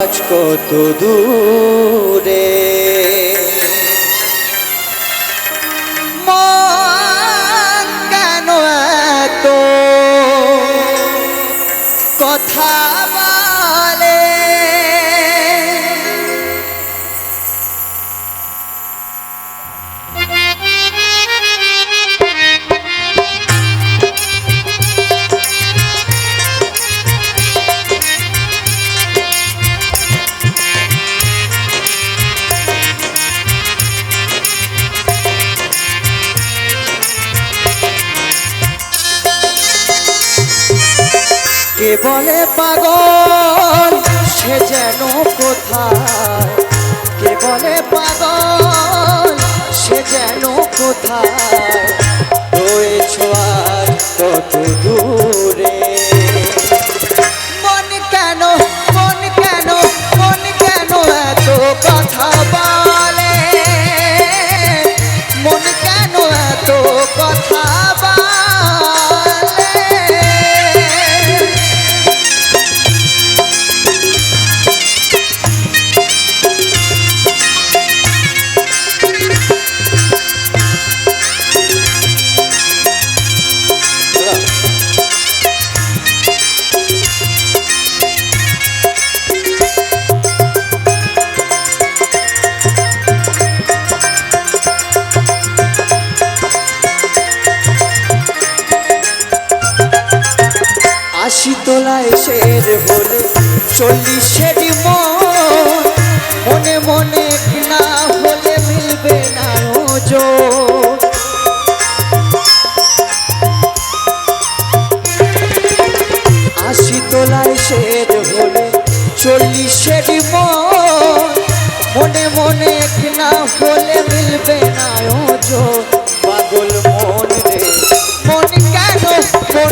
আজ কত দূরে কেন এত? কথা কে বলে পাগল সে যেন কোথায়? শের হলে চল্লিশের মন, মনে না হলে মিলবে না ওজন আশি তোলায় শের হলে চল্লিশের মন, মনে না হলে মিলবে না ওজন পাগল মন রে, মন কেন মন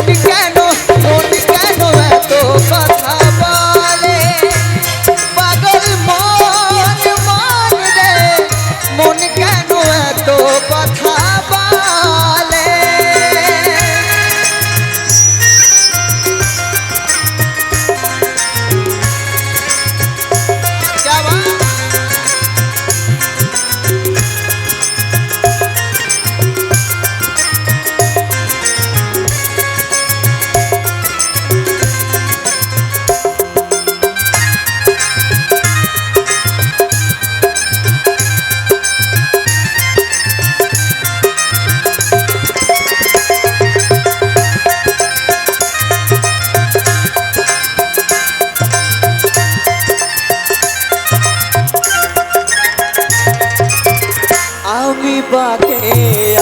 বাকে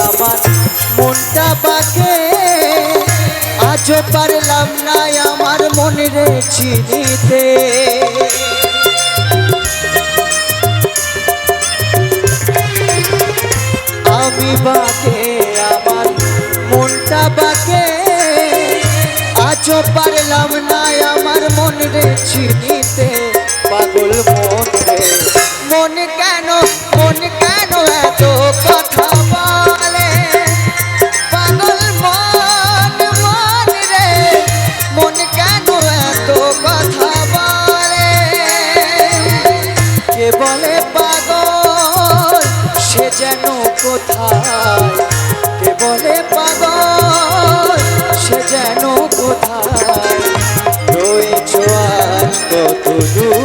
আমার মনটা বাকে আজও পারলাম না আমার মনে রে চিনিতে আমি বাকে আমার মনটা বাকে আজও পারলাম না আমার মন রে চিনিতে পাগল মন। বলে পাগল, সে যেন কোথায়? কে বলে পাগল, সে যেন কোথায়? রয়েছ আজ কত দূর